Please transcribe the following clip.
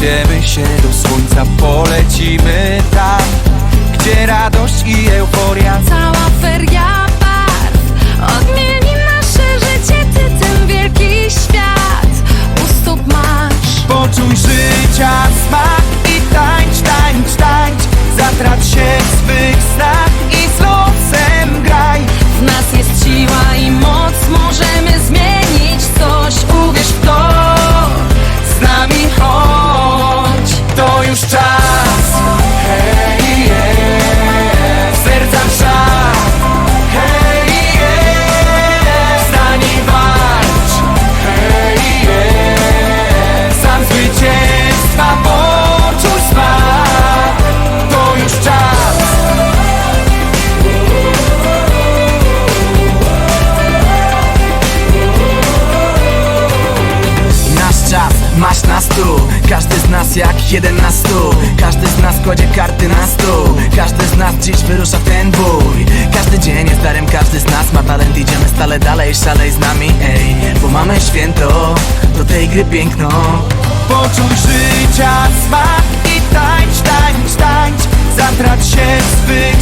Uniesiemy się do słońca, polecimy tam Gdzie radość i euforia? Cała feria barw. Odmieni nasze życie Ty ten wielki świat. U stóp masz. Poczuj życia smak Masz na stół, każdy z nas jak jeden na stół Każdy z nas kładzie karty na stół Każdy z nas dziś wyrusza w ten bój. Każdy dzień jest darem, każdy z nas ma talent. Idziemy stale dalej, szalej z nami, ej. Bo mamy święto, do tej gry piękno. Poczuj życia smak i tańcz, tańcz, tańcz. Zatrać się w swych